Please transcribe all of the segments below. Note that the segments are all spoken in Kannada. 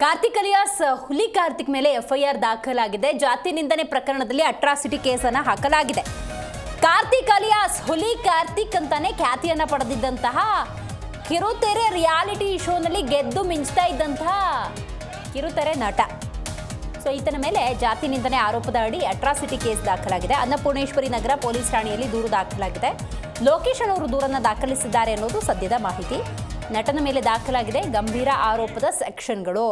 ಕಾರ್ತಿಕ್ ಅಲಿಯಾಸ್, ಹುಲಿ ಕಾರ್ತಿಕ್ ಮೇಲೆ ಎಫ್ಐಆರ್ ದಾಖಲಾಗಿದೆ. ಜಾತಿ ನಿಂದನೆ ಪ್ರಕರಣದಲ್ಲಿ ಅಟ್ರಾಸಿಟಿ ಕೇಸನ್ನು ಹಾಕಲಾಗಿದೆ. ಕಾರ್ತಿಕ್ ಅಲಿಯಾಸ್, ಹುಲಿ ಕಾರ್ತಿಕ್ ಅಂತಾನೆ ಖ್ಯಾತಿಯನ್ನ ಪಡೆದಿದ್ದಂತಹ ಕಿರುತೆರೆ ರಿಯಾಲಿಟಿ ಶೋನಲ್ಲಿ ಗೆದ್ದು ಮಿಂಚ್ತಾ ಇದ್ದಂತಹ ಕಿರುತೆರೆ ನಟ. ಸೊ, ಈತನ ಮೇಲೆ ಜಾತಿ ನಿಂದನೆ ಆರೋಪದ ಅಡಿ ಅಟ್ರಾಸಿಟಿ ಕೇಸ್ ದಾಖಲಾಗಿದೆ. ಅನ್ನಪೂರ್ಣೇಶ್ವರಿ ನಗರ ಪೊಲೀಸ್ ಠಾಣೆಯಲ್ಲಿ ದೂರು ದಾಖಲಾಗಿದೆ. ಲೋಕೇಶ್ ಅವರು ದೂರನ್ನು ದಾಖಲಿಸಿದ್ದಾರೆ ಅನ್ನೋದು ಸದ್ಯದ ಮಾಹಿತಿ. ನಟನ ಮೇಲೆ ದಾಖಲಾಗಿದೆ ಗಂಭೀರ ಆರೋಪದ ಸೆಕ್ಷನ್ಗಳು.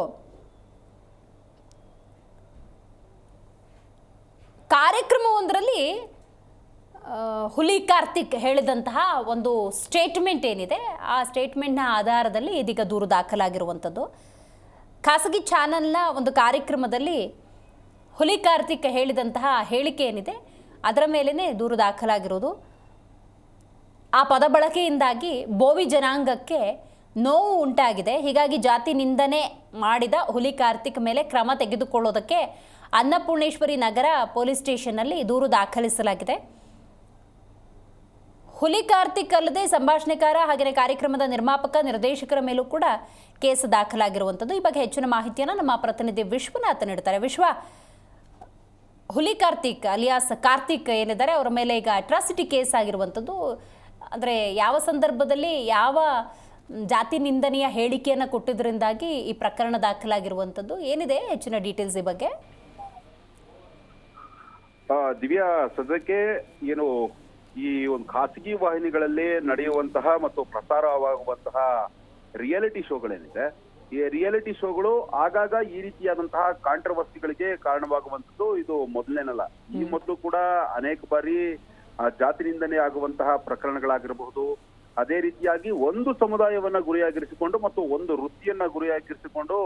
ಕಾರ್ಯಕ್ರಮವೊಂದರಲ್ಲಿ ಹುಲಿ ಕಾರ್ತಿಕ್ ಹೇಳಿದಂತಹ ಒಂದು ಸ್ಟೇಟ್ಮೆಂಟ್ ಏನಿದೆ, ಆ ಸ್ಟೇಟ್ಮೆಂಟ್ನ ಆಧಾರದಲ್ಲಿ ಇದೀಗ ದೂರು ದಾಖಲಾಗಿರುವಂಥದ್ದು. ಖಾಸಗಿ ಚಾನಲ್ನ ಒಂದು ಕಾರ್ಯಕ್ರಮದಲ್ಲಿ ಹುಲಿ ಕಾರ್ತಿಕ್ ಹೇಳಿದಂತಹ ಹೇಳಿಕೆ ಏನಿದೆ, ಅದರ ಮೇಲೇ ದೂರು ದಾಖಲಾಗಿರೋದು. ಆ ಪದ ಬಳಕೆಯಿಂದಾಗಿ ಬೋವಿ ಜನಾಂಗಕ್ಕೆ ನೋವು ಉಂಟಾಗಿದೆ. ಹೀಗಾಗಿ ಜಾತಿ ನಿಂದನೆ ಮಾಡಿದ ಹುಲಿ ಕಾರ್ತಿಕ್ ಮೇಲೆ ಕ್ರಮ ತೆಗೆದುಕೊಳ್ಳೋದಕ್ಕೆ ಅನ್ನಪೂರ್ಣೇಶ್ವರಿ ನಗರ ಪೊಲೀಸ್ ಸ್ಟೇಷನ್ನಲ್ಲಿ ದೂರು ದಾಖಲಿಸಲಾಗಿದೆ. ಹುಲಿ ಕಾರ್ತಿಕ್ ಅಲ್ಲದೆ ಸಂಭಾಷಣೆಕಾರ ಹಾಗೆಯೇ ಕಾರ್ಯಕ್ರಮದ ನಿರ್ಮಾಪಕ, ನಿರ್ದೇಶಕರ ಮೇಲೂ ಕೂಡ ಕೇಸ್ ದಾಖಲಾಗಿರುವಂಥದ್ದು. ಈ ಬಗ್ಗೆ ಹೆಚ್ಚಿನ ಮಾಹಿತಿಯನ್ನು ನಮ್ಮ ಪ್ರತಿನಿಧಿ ವಿಶ್ವನಾಥ್ ನೀಡ್ತಾರೆ ವಿಶ್ವ, ಹುಲಿ ಕಾರ್ತಿಕ್, ಅಲಿಯಾಸ್ ಕಾರ್ತಿಕ್ ಏನಿದ್ದಾರೆ, ಅವರ ಮೇಲೆ ಈಗ ಅಟ್ರಾಸಿಟಿ ಕೇಸ್ ಆಗಿರುವಂಥದ್ದು ಅಂದರೆ ಯಾವ ಸಂದರ್ಭದಲ್ಲಿ ಯಾವ ಜಾತಿ ನಿಂದನೆಯ ಹೇಳಿಕೆಯನ್ನು ಕೊಟ್ಟಿದ್ದರಿಂದಾಗಿ ಈ ಪ್ರಕರಣ ದಾಖಲಾಗಿರುವಂಥದ್ದು ಏನಿದೆ ಹೆಚ್ಚಿನ ಡೀಟೇಲ್ಸ್ ಈ ಬಗ್ಗೆ? ದಿವ್ಯಾ ಸದ್ಯಕ್ಕೆ ಏನು ಈ ಒಂದು ಖಾಸಗಿ ವಾಹಿನಿಗಳಲ್ಲಿ ನಡೆಯುವಂತಹ ಮತ್ತು ಪ್ರಸಾರವಾಗುವಂತಹ ರಿಯಾಲಿಟಿ ಶೋಗಳೇನಿದೆ ಈ ರಿಯಾಲಿಟಿ ಶೋಗಳು ಆಗಾಗ ಈ ರೀತಿಯಾದಂತಹ ಕಾಂಟ್ರವರ್ಸಿಗಳಿಗೆ ಕಾರಣವಾಗುವಂಥದ್ದು ಇದು ಮೊದಲೇನಲ್ಲ. ಈ ಮೊದಲು ಕೂಡ ಅನೇಕ ಬಾರಿ ಆ, ಜಾತಿ ನಿಂದನೆ ಆಗುವಂತಹ ಪ್ರಕರಣಗಳಾಗಿರಬಹುದು. ಅದೇ ರೀತಿಯಾಗಿ ಒಂದು ಸಮುದಾಯವನ್ನ ಗುರಿಯಾಗಿರಿಸಿಕೊಂಡು ಮತ್ತು ಒಂದು ವೃತ್ತಿಯನ್ನ ಗುರಿಯಾಗಿರಿಸಿಕೊಂಡು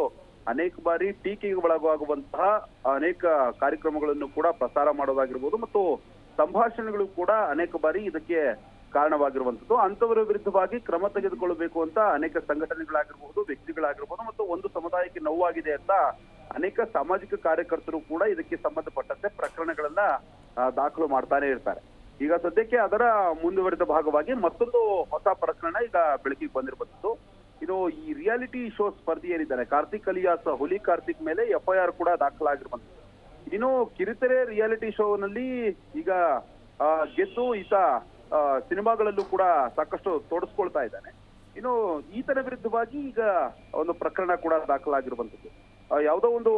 ಅನೇಕ ಬಾರಿ ಟೀಕೆಗೆ ಒಳಗಾಗುವಂತಹ ಅನೇಕ ಕಾರ್ಯಕ್ರಮಗಳನ್ನು ಕೂಡ ಪ್ರಸಾರ ಮಾಡೋದಾಗಿರ್ಬೋದು ಮತ್ತು ಸಂಭಾಷಣೆಗಳು ಕೂಡ ಅನೇಕ ಬಾರಿ ಇದಕ್ಕೆ ಕಾರಣವಾಗಿರುವಂತದ್ದು ಅಂತವರ ವಿರುದ್ಧವಾಗಿ ಕ್ರಮ ತೆಗೆದುಕೊಳ್ಳಬೇಕು ಅಂತ ಅನೇಕ ಸಂಘಟನೆಗಳಾಗಿರ್ಬಹುದು ವ್ಯಕ್ತಿಗಳಾಗಿರ್ಬೋದು ಮತ್ತು ಒಂದು ಸಮುದಾಯಕ್ಕೆ ನೋವಾಗಿದೆ ಅಂತ ಅನೇಕ ಸಾಮಾಜಿಕ ಕಾರ್ಯಕರ್ತರು ಕೂಡ ಇದಕ್ಕೆ ಸಂಬಂಧಪಟ್ಟಂತೆ ಪ್ರಕರಣಗಳನ್ನ ದಾಖಲು ಮಾಡ್ತಾನೆ ಇರ್ತಾರೆ. ಈಗ ಸದ್ಯಕ್ಕೆ ಅದರ ಮುಂದುವರಿದ ಭಾಗವಾಗಿ ಮತ್ತೊಂದು ಹೊಸ ಪ್ರಕರಣ ಈಗ ಬೆಳಕಿಗೆ ಬಂದಿರಬಹುದು. ಇದು ಈ ರಿಯಾಲಿಟಿ ಶೋ ಸ್ಪರ್ಧಿ ಏನಿದ್ದಾರೆ? ಕಾರ್ತಿಕ್ ಅಲಿಯಾಸ್, ಹುಲಿ ಕಾರ್ತಿಕ್ ಮೇಲೆ ಎಫ್ಐಆರ್ ಕೂಡ ದಾಖಲಾಗಿರುವಂತದ್ದು ಇನ್ನು ಕಿರಿತೆರೆ ರಿಯಾಲಿಟಿ ಶೋನಲ್ಲಿ ಈಗ ಗೆದ್ದು ಈತ ಸಿನಿಮಾಗಳಲ್ಲೂ ಕೂಡ ಸಾಕಷ್ಟು ತೋಡಿಸ್ಕೊಳ್ತಾ ಇದ್ದಾನೆ. ಇನ್ನು ಈತನ ವಿರುದ್ಧವಾಗಿ ಈಗ ಒಂದು ಪ್ರಕರಣ ಕೂಡ ದಾಖಲಾಗಿರುವಂತದ್ದು ಯಾವುದೋ ಒಂದು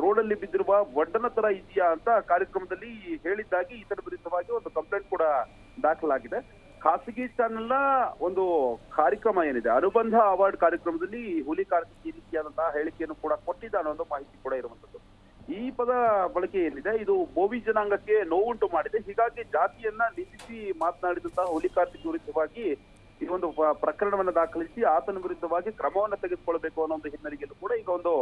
ರೋಡ್ ಅಲ್ಲಿ ಬಿದ್ದಿರುವ ಒಡ್ಡನ ತರ ಇದೆಯಾ ಅಂತ ಕಾರ್ಯಕ್ರಮದಲ್ಲಿ ಹೇಳಿದ್ದಾಗಿ ಈತನ ವಿರುದ್ಧವಾಗಿ ಒಂದು ಕಂಪ್ಲೇಂಟ್ ಕೂಡ ದಾಖಲಾಗಿದೆ. ಖಾಸಗಿ ಚಾನೆಲ್ನ ಒಂದು ಕಾರ್ಯಕ್ರಮ ಏನಿದೆ, ಅನುಬಂಧ ಅವಾರ್ಡ್ ಕಾರ್ಯಕ್ರಮದಲ್ಲಿ ಹುಲಿ ಕಾರ್ತಿಕ್ ಈ ರೀತಿಯಾದಂತಹ ಹೇಳಿಕೆಯನ್ನು ಕೂಡ ಕೊಟ್ಟಿದ್ದ ಅನ್ನೋ ಮಾಹಿತಿ ಕೂಡ ಇರುವಂತದ್ದು ಈ ಪದ ಬಳಕೆ ಏನಿದೆ, ಇದು ಬೋವಿ ಜನಾಂಗಕ್ಕೆ ನೋವುಂಟು ಮಾಡಿದೆ. ಹೀಗಾಗಿ ಜಾತಿಯನ್ನ ನಿಂದಿಸಿ ಮಾತನಾಡಿದಂತಹ ಹುಲಿ ಕಾರ್ತಿಕ್ ವಿರುದ್ಧವಾಗಿ ಈ ಒಂದು ಪ್ರಕರಣವನ್ನು ದಾಖಲಿಸಿ ಆತನ ವಿರುದ್ಧವಾಗಿ ಕ್ರಮವನ್ನು ತೆಗೆದುಕೊಳ್ಬೇಕು ಅನ್ನೋ ಒಂದು ಹಿನ್ನೆಲೆಯಲ್ಲೂ ಕೂಡ ಈಗ ಒಂದು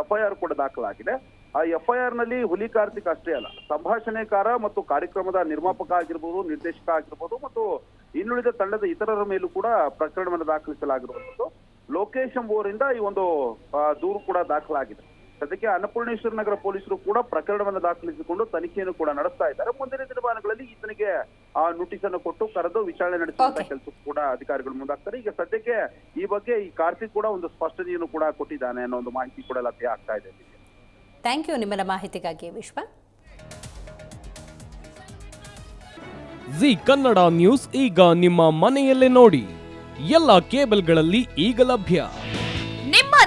ಎಫ್ಐಆರ್ ಕೂಡ ದಾಖಲಾಗಿದೆ. ಆ ಎಫ್ಐಆರ್ನಲ್ಲಿ ಹುಲಿ ಕಾರ್ತಿಕ್ ಅಷ್ಟೇ ಅಲ್ಲ, ಸಂಭಾಷಣೆಕಾರ ಮತ್ತು ಕಾರ್ಯಕ್ರಮದ ನಿರ್ಮಾಪಕ ಆಗಿರ್ಬೋದು, ನಿರ್ದೇಶಕ ಆಗಿರ್ಬೋದು ಮತ್ತು ಇನ್ನುಳಿದ ತಂಡದ ಇತರರ ಮೇಲೂ ಕೂಡ ಪ್ರಕರಣವನ್ನು ದಾಖಲಿಸಲಾಗಿರುವಂತದ್ದು ಲೋಕೇಶ್ ಎಂಬುವರಿಂದ ಈ ಒಂದು ದೂರು ಕೂಡ ದಾಖಲಾಗಿದೆ. ಸದ್ಯಕ್ಕೆ ಅನ್ನಪೂರ್ಣೇಶ್ವರ ನಗರ ಪೊಲೀಸರು ಕೂಡ ಪ್ರಕರಣವನ್ನು ದಾಖಲಿಸಿಕೊಂಡು ತನಿಖೆಯನ್ನು ಕೂಡ ನಡೆಸ್ತಾ ಇದ್ದಾರೆ. ಮುಂದಿನ ದಿನಮಾನಗಳಲ್ಲಿ ಈತನಿಗೆ ಆ ನೋಟಿಸ್ ಅನ್ನು ಕೊಟ್ಟು ಕರೆದು ವಿಚಾರಣೆ ನಡೆಸುವಂತ. ಕೆಲಸ ಕೂಡ ಅಧಿಕಾರಿಗಳು ಮುಂದಾಗ್ತಾರೆ. ಈಗ ಸದ್ಯಕ್ಕೆ ಈ ಬಗ್ಗೆ ಈ ಕಾರ್ತಿಕ್ ಕೂಡ ಒಂದು ಸ್ಪಷ್ಟನೆಯನ್ನು ಕೂಡ ಕೊಟ್ಟಿದ್ದಾನೆ ಅನ್ನೋ ಒಂದು ಮಾಹಿತಿ ಕೂಡ ಲಭ್ಯ ಆಗ್ತಾ ಇದೆ ಥ್ಯಾಂಕ್ ಯು ನಿಮ್ಮೆಲ್ಲ ಮಾಹಿತಿಗಾಗಿ ವಿಶ್ವ. ಜಿ ಕನ್ನಡ ನ್ಯೂಸ್ ಈಗ ನಿಮ್ಮ ಮನೆಯಲ್ಲೇ ನೋಡಿ. ಎಲ್ಲ ಕೇಬಲ್ಗಳಲ್ಲಿ ಈಗ ಲಭ್ಯ. ನಿಮ್ಮ